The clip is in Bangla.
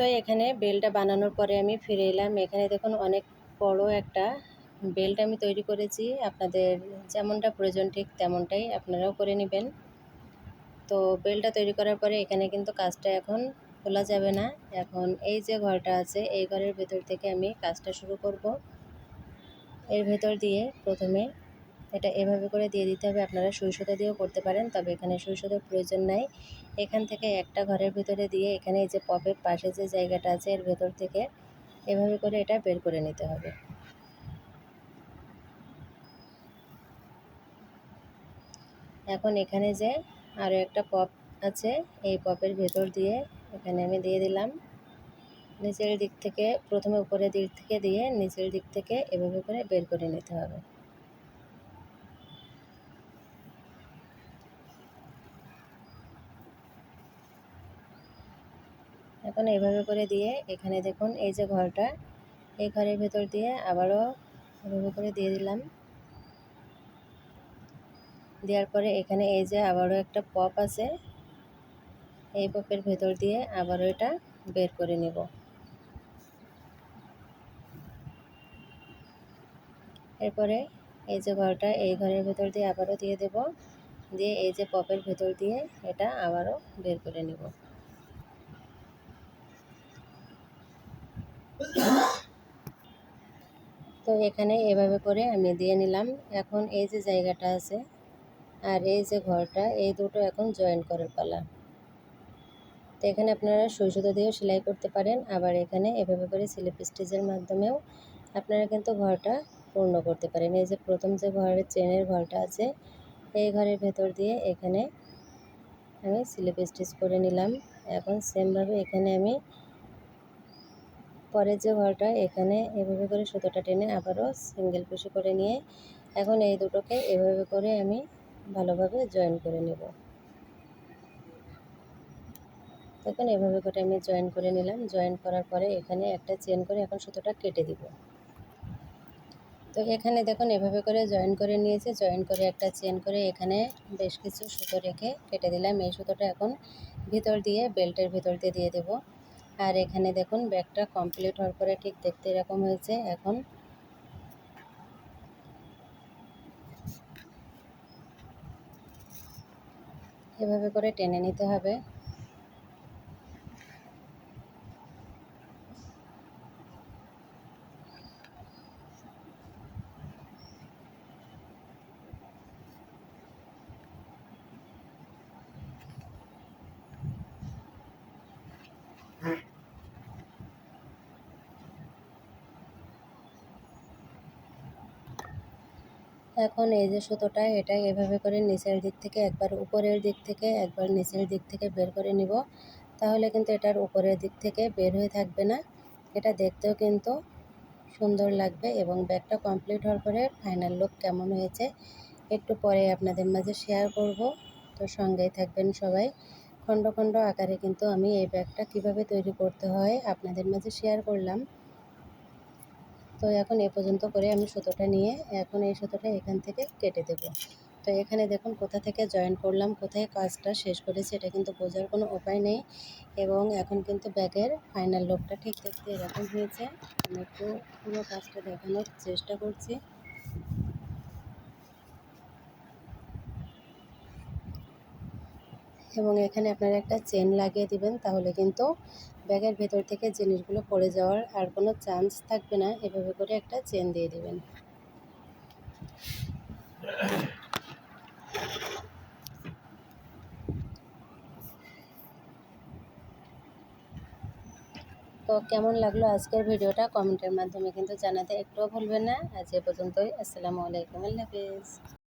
তো এখানে বেলটা বানানোর পরে আমি ফিরে এলাম। এখানে দেখুন অনেক বড় একটা বেল্ট আমি তৈরি করেছি। আপনাদের যেমনটা প্রয়োজন ঠিক তেমনটাই আপনারাও করে নেবেন। তো বেলটা তৈরি করার পরে এখানে কিন্তু কাজটা এখন খোলা যাবে না। এখন এই যে ঘরটা আছে, এই ঘরের ভেতর থেকে আমি কাজটা শুরু করব। এর ভেতর দিয়ে প্রথমে এটা এভাবে করে দিয়ে দিতে হবে। আপনারা সুই সুতা দিয়েও করতে পারেন, তবে এখানে সুই সুতার প্রয়োজন নাই। এখান থেকে একটা ঘরের ভিতরে দিয়ে এখানে যে পপের পাশে যে জায়গাটা আছে, এর ভেতর থেকে এভাবে করে এটা বের করে নিতে হবে। এখন এখানে যে আরও একটা পপ আছে, এই পপের ভেতর দিয়ে এখানে আমি দিয়ে দিলাম। নিচের দিক থেকে, প্রথমে উপরের দিক থেকে দিয়ে নিচের দিক থেকে এভাবে করে বের করে নিতে হবে। এখন এইভাবে করে দিয়ে এখানে দেখুন, এই যে ঘরটা, এই ঘরের ভেতর দিয়ে আবারও এভাবে করে দিয়ে দিলাম। দেওয়ার পরে এখানে এই যে আবারও একটা পপ আছে, এই পপের ভেতর দিয়ে আবারও এটা বের করে নেব। এরপরে এই যে ঘরটা, এই ঘরের ভেতর দিয়ে আবারও দিয়ে দেব। দিয়ে এই যে পপের ভেতর দিয়ে এটা আবারও বের করে নেব। তো এখানে এভাবে করে আমি দিয়ে নিলাম। এখন এই যে জায়গাটা আছে আর এই যে ঘরটা, এই দুটো এখন জয়েন করার পালা। তো এখানে আপনারা সুই সুতো দিয়েও সেলাই করতে পারেন, আবার এখানে এভাবে করে স্লিপ স্টিচের মাধ্যমেও আপনারা কিন্তু ঘরটা পূর্ণ করতে পারেন। এই যে প্রথম যে ঘরের চেনের ঘরটা আছে, এই ঘরের ভেতর দিয়ে এখানে আমি স্লিপ স্টিচ করে নিলাম। এখন সেমভাবে এখানে আমি পরের যে ঘরটা, এখানে এভাবে করে সুতোটা টেনে আবারও সিঙ্গেল কুশি করে নিয়ে, এখন এই দুটোকে এভাবে করে আমি ভালোভাবে জয়েন করে নেব। দেখুন, এভাবে করে আমি জয়েন করে নিলাম। জয়েন করার পরে এখানে একটা চেন করে এখন সুতোটা কেটে দিব। তো এখানে দেখুন, এভাবে করে জয়েন করে নিয়েছে। জয়েন করে একটা চেন করে এখানে বেশ কিছু সুতো রেখে কেটে দিলাম। এই সুতোটা এখন ভিতর দিয়ে বেল্টের ভিতর দিয়ে দিয়ে দেবো। আর এখানে দেখুন, ব্যাগটা কমপ্লিট হওয়ার পরে ঠিক দেখতে এরকম হয়েছে। এখন এভাবে করে টেনে নিতে হবে। এখন এই যে সুতোটা, এটা এভাবে করে নিচের দিক থেকে একবার উপরের দিক থেকে, একবার নিচের দিক থেকে বের করে নিব। তাহলে কিন্তু এটার উপরের দিক থেকে বের হয়ে থাকবে না। এটা দেখতেও কিন্তু সুন্দর লাগবে এবং ব্যাগটা কমপ্লিট হওয়ার পরে ফাইনাল লুক কেমন হয়েছে, একটু পরে আপনাদের মাঝে শেয়ার করব। তো সঙ্গেই থাকবেন সবাই। খণ্ড খণ্ড আকারে কিন্তু আমি এই ব্যাগটা কীভাবে তৈরি করতে হয় আপনাদের মাঝে শেয়ার করলাম। তো এখন এ পর্যন্ত করে আমি সুতোটা নিয়ে এখন এই সুতোটা এখান থেকে কেটে দেব। তো এখানে দেখুন কোথা থেকে জয়েন করলাম, কোথায় কাজটা শেষ করেছি এটা কিন্তু বোঝার কোনো উপায় নেই এবং এখন কিন্তু ব্যাগের ফাইনাল লোকটা ঠিক দেখতে এরকম হয়েছে। আমি একটু পুরো কাজটা দেখানোর চেষ্টা করছি। এবং এখানে আপনারা একটা চেন লাগিয়ে দিবেন, তাহলে কিন্তু ব্যাগের ভেতর থেকে জিনিসগুলো পড়ে যাওয়ার আর কোনো চান্স থাকবে না। এভাবে করে একটা চেন দিয়ে দিবেন। তো কেমন লাগল আজকের ভিডিওটা? কমেন্টের মাধ্যমে কিন্তু জানাতে একটুও ভুলবেন না। আজ এ পর্যন্তই। আসসালামু আলাইকুম। আল্লাহ হাফিজ।